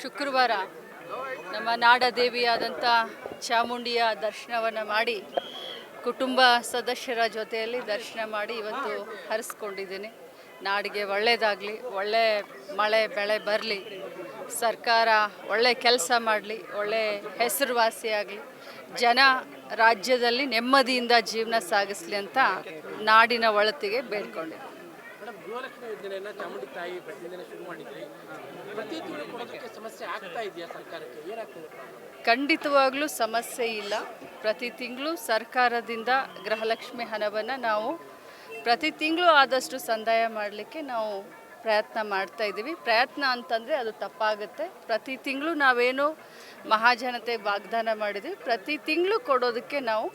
ಶುಕ್ರವಾರ ನಮ್ಮ ನಾಡ ದೇವಿಯಾದಂಥ ಚಾಮುಂಡಿಯ ದರ್ಶನವನ್ನು ಮಾಡಿ ಕುಟುಂಬ ಸದಸ್ಯರ ಜೊತೆಯಲ್ಲಿ ದರ್ಶನ ಮಾಡಿ ಇವತ್ತು ಹರಿಸ್ಕೊಂಡಿದ್ದೀನಿ. ನಾಡಿಗೆ ಒಳ್ಳೆಯದಾಗಲಿ ಒಳ್ಳೆ ಮಳೆ, ಬೆಳೆ ಬರಲಿ, ಸರ್ಕಾರ ಒಳ್ಳೆ ಕೆಲಸ ಮಾಡಲಿ, ಒಳ್ಳೆ ಹೆಸರುವಾಸಿಯಾಗಲಿ ಜನ ರಾಜ್ಯದಲ್ಲಿ ನೆಮ್ಮದಿಯಿಂದ ಜೀವನ ಸಾಗಿಸ್ಲಿ ಅಂತ ನಾಡಿನ ಒಳತಿಗೆ ಬೇಡ್ಕೊಂಡಿದ್ದೀನಿ. ಮೇಡಮ್ ಯೋಜನೆಯನ್ನ ಚಾಮುಂಡಿ ತಾಯಿ ಪ್ರತಿದಿನ ಶುರು ಮಾಡಿದ್ರಿ ಪ್ರತಿ ತಿಂಗಳು ಕೊಡೋದಕ್ಕೆ ಸಮಸ್ಯೆ ಆಗ್ತಾ ಇದೆಯಾ ಸರ್ಕಾರಕ್ಕೆ? ಏನಾಗ್ತದೆ? ಖಂಡಿತವಾಗ್ಲೂ ಸಮಸ್ಯೆ ಇಲ್ಲ. ಪ್ರತಿ ತಿಂಗಳು ಸರ್ಕಾರದಿಂದ ಗೃಹಲಕ್ಷ್ಮಿ ಹಣವನ್ನು ನಾವು ಪ್ರತಿ ತಿಂಗಳು ಆದಷ್ಟು ಸಂದಾಯ ಮಾಡಲಿಕ್ಕೆ ನಾವು ಪ್ರಯತ್ನ ಮಾಡ್ತಾ ಇದ್ದೀವಿ. ಪ್ರಯತ್ನ ಅಂತಂದರೆ ಅದು ತಪ್ಪಾಗುತ್ತೆ. ಪ್ರತಿ ತಿಂಗಳು ನಾವೇನು ಮಹಾಜನತೆ ವಾಗ್ದಾನ ಮಾಡಿದ್ವಿ. ಪ್ರತಿ ತಿಂಗಳು ಕೊಡೋದಕ್ಕೆ ನಾವು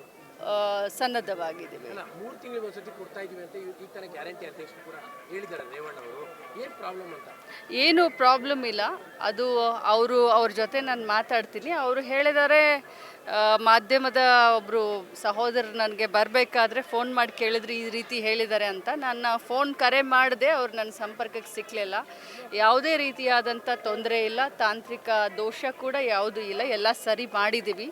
ಸನ್ನದ್ಧವಾಗಿದ್ದೀವಿ. ಮೂರು ತಿಂಗಳಿಗೆ ಒಂದ್ಸತಿ ಕೊಡ್ತಾ ಇದೀವಿ ಅಂತ ಈ- ತರ ಗ್ಯಾರಂಟಿ ಅಧ್ಯಕ್ಷರು ಕೂಡ ಹೇಳಿದ್ದಾರೆ ರೇವಣ್ಣ ಅವರು. ಏನು ಪ್ರಾಬ್ಲಮ್ ಅಂತ? ಏನು ಪ್ರಾಬ್ಲಮ್ ಇಲ್ಲ. ಅದು ಅವರು ಅವ್ರ ಜೊತೆ ನಾನು ಮಾತಾಡ್ತೀನಿ. ಅವರು ಹೇಳಿದರೆ ಮಾಧ್ಯಮದ ಒಬ್ಬರು ಸಹೋದರರು ನನಗೆ ಬರಬೇಕಾದ್ರೆ ಫೋನ್ ಮಾಡಿ ಕೇಳಿದ್ರು ಈ ರೀತಿ ಹೇಳಿದ್ದಾರೆ ಅಂತ. ನನ್ನ ಫೋನ್ ಕರೆ ಮಾಡಿದೆ ಅವ್ರು ನನ್ನ ಸಂಪರ್ಕಕ್ಕೆ ಸಿಕ್ಕಲಿಲ್ಲ ಯಾವುದೇ ರೀತಿಯಾದಂಥ ತೊಂದರೆ ಇಲ್ಲ. ತಾಂತ್ರಿಕ ದೋಷ ಕೂಡ ಯಾವುದೂ ಇಲ್ಲ. ಎಲ್ಲ ಸರಿ ಮಾಡಿದ್ದೀವಿ.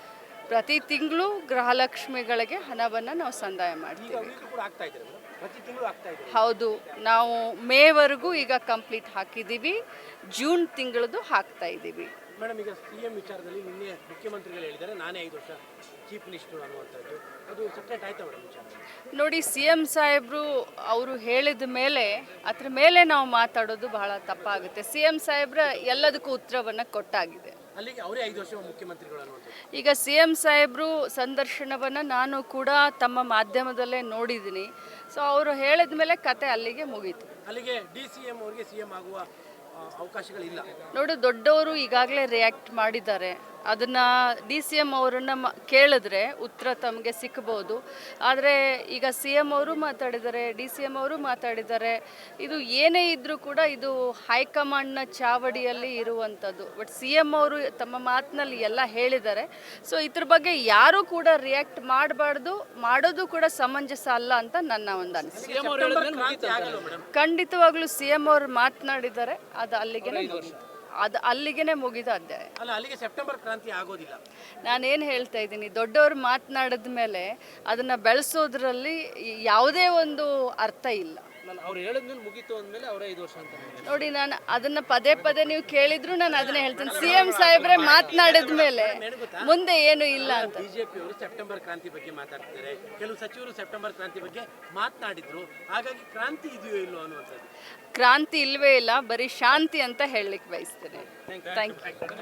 ಪ್ರತಿ ತಿಂಗಳು ಗೃಹಲಕ್ಷ್ಮಿಗಳಿಗೆ ಹಣವನ್ನು ನಾವು ಸಂದಾಯ ಮಾಡ್ತೀವಿ. ಹೌದು ನಾವು ಮೇವರೆಗೂ ಈಗ ಕಂಪ್ಲೀಟ್ ಹಾಕಿದ್ದೀವಿ ಜೂನ್ ತಿಂಗಳದು ಹಾಕ್ತಾ ಇದ್ದೀವಿ ಮೇಡಮ್ ಈಗ ಸಿ ಎಂ ವಿಚಾರದಲ್ಲಿ ನಿನ್ನೆ ಮುಖ್ಯಮಂತ್ರಿಗಳು ಹೇಳಿದ್ದಾರೆ ನಾನೇ ಐದು ವರ್ಷ ಚೀಫ್ ಮಿನಿಸ್ಟರ್ ಅನ್ನುವಂಥದ್ದು. ಅದು ಸಪ್ರೇಟ್ ಆಯ್ತಾ ಮೇಡಮ್ ವಿಚಾರ ನೋಡಿ ಸಿ ಎಂ ಸಾಹೇಬರು ಅವರು ಹೇಳಿದ ಮೇಲೆ ಅದ್ರ ಮೇಲೆ ನಾವು ಮಾತಾಡೋದು ಬಹಳ ತಪ್ಪಾಗುತ್ತೆ. ಸಿ ಎಂ ಸಾಹೇಬ್ರ ಎಲ್ಲದಕ್ಕೂ ಉತ್ತರವನ್ನು ಕೊಟ್ಟಾಗಿದೆ. ಅಲ್ಲಿಗೆ ಅವರೇ ಐದು ವರ್ಷ ಮುಖ್ಯಮಂತ್ರಿಗಳು ಅನ್ನುವಂಥದ್ದು. ಈಗ ಸಿ ಎಂ ಸಾಹೇಬರು ಸಂದರ್ಶನವನ್ನು ನಾನು ಕೂಡ ತಮ್ಮ ಮಾಧ್ಯಮದಲ್ಲೇ ನೋಡಿದ್ದೀನಿ. ಸೊ ಅವರು ಹೇಳಿದ ಮೇಲೆ ಕತೆ ಅಲ್ಲಿಗೆ ಮುಗೀತು. ಅಲ್ಲಿಗೆ ಡಿ ಸಿ ಎಂ ಅವರಿಗೆ ಸಿ ಎಂ ಆಗುವ ಅವಕಾಶಗಳಿಲ್ಲ. ನೋಡಿ ದೊಡ್ಡವರು ಈಗಾಗಲೇ ರಿಯಾಕ್ಟ್ ಮಾಡಿದ್ದಾರೆ. ಅದನ್ನು ಡಿ ಸಿ ಎಂ ಅವರನ್ನು ಮ ಕೇಳಿದ್ರೆ ಉತ್ತರ ತಮಗೆ ಸಿಕ್ಕಬಹುದು ಆದರೆ ಈಗ ಸಿ ಎಂ ಅವರು ಮಾತಾಡಿದ್ದಾರೆ ಡಿ ಸಿ ಎಂ ಅವರು ಮಾತಾಡಿದ್ದಾರೆ ಇದು ಏನೇ ಇದ್ದರೂ ಕೂಡ ಇದು ಹೈಕಮಾಂಡ್ನ ಚಾವಡಿಯಲ್ಲಿ ಇರುವಂಥದ್ದು. ಬಟ್ ಸಿ ಎಂ ಅವರು ತಮ್ಮ ಮಾತಿನಲ್ಲಿ ಎಲ್ಲ ಹೇಳಿದ್ದಾರೆ. ಸೊ ಇದ್ರ ಬಗ್ಗೆ ಯಾರೂ ಕೂಡ ರಿಯಾಕ್ಟ್ ಮಾಡಬಾರ್ದು ಮಾಡೋದು ಕೂಡ ಸಮಂಜಸ ಅಲ್ಲ ಅಂತ ನನ್ನ ಒಂದು ಅನಿಸಿಕೆ. ಖಂಡಿತವಾಗ್ಲೂ ಸಿ ಎಂ ಅವರು ಮಾತನಾಡಿದ್ದಾರೆ ಅದು ಅಲ್ಲಿಗೆ ಅದು ಅಲ್ಲಿಗೆ ಮುಗಿದ ಅಧ್ಯಾಯ. ಅಲ್ಲ ಅಲ್ಲಿಗೆ ಸೆಪ್ಟೆಂಬರ್ ಕ್ರಾಂತಿ ಆಗೋದಿಲ್ಲ. ನಾನೇನು ಹೇಳ್ತಾ ಇದ್ದೀನಿ ದೊಡ್ಡವರು ಮಾತನಾಡಿದ ಮೇಲೆ ಅದನ್ನು ಬೆಳೆಸೋದ್ರಲ್ಲಿ ಯಾವುದೇ ಒಂದು ಅರ್ಥ ಇಲ್ಲ. ನಾನು ಅವ್ರು ಹೇಳಿದ್ಮೇಲೆ ಮುಗೀತು ಅಂದಮೇಲೆ ಅವರೇ ಐದು ವರ್ಷ ಅಂತ ನೋಡಿ ನಾನು ಅದನ್ನ ಪದೇ ಪದೇ ನೀವು ಕೇಳಿದ್ರು ನಾನು ಅದನ್ನೇ ಹೇಳ್ತೇನೆ. ಸಿ ಎಂ ಸಾಹೇಬ್ರೆ ಮಾತನಾಡಿದ ಮೇಲೆ ಮುಂದೆ ಏನು ಇಲ್ಲ ಅಂತ. ಬಿಜೆಪಿ ಅವರು ಸೆಪ್ಟೆಂಬರ್ ಕ್ರಾಂತಿ ಬಗ್ಗೆ ಮಾತಾಡ್ತಿದ್ದಾರೆ. ಕೆಲವು ಸಚಿವರು ಸೆಪ್ಟೆಂಬರ್ ಕ್ರಾಂತಿ ಬಗ್ಗೆ ಮಾತನಾಡಿದ್ರು. ಹಾಗಾಗಿ ಕ್ರಾಂತಿ ಇದೆಯೋ ಇಲ್ಲೋ ಅನ್ನುವಂಥದ್ದು. ಕ್ರಾಂತಿ ಇಲ್ವೇ ಇಲ್ಲ ಬರೀ ಶಾಂತಿ ಅಂತ ಹೇಳಲಿಕ್ಕೆ ಬಯಸ್ತೇನೆ. Thank you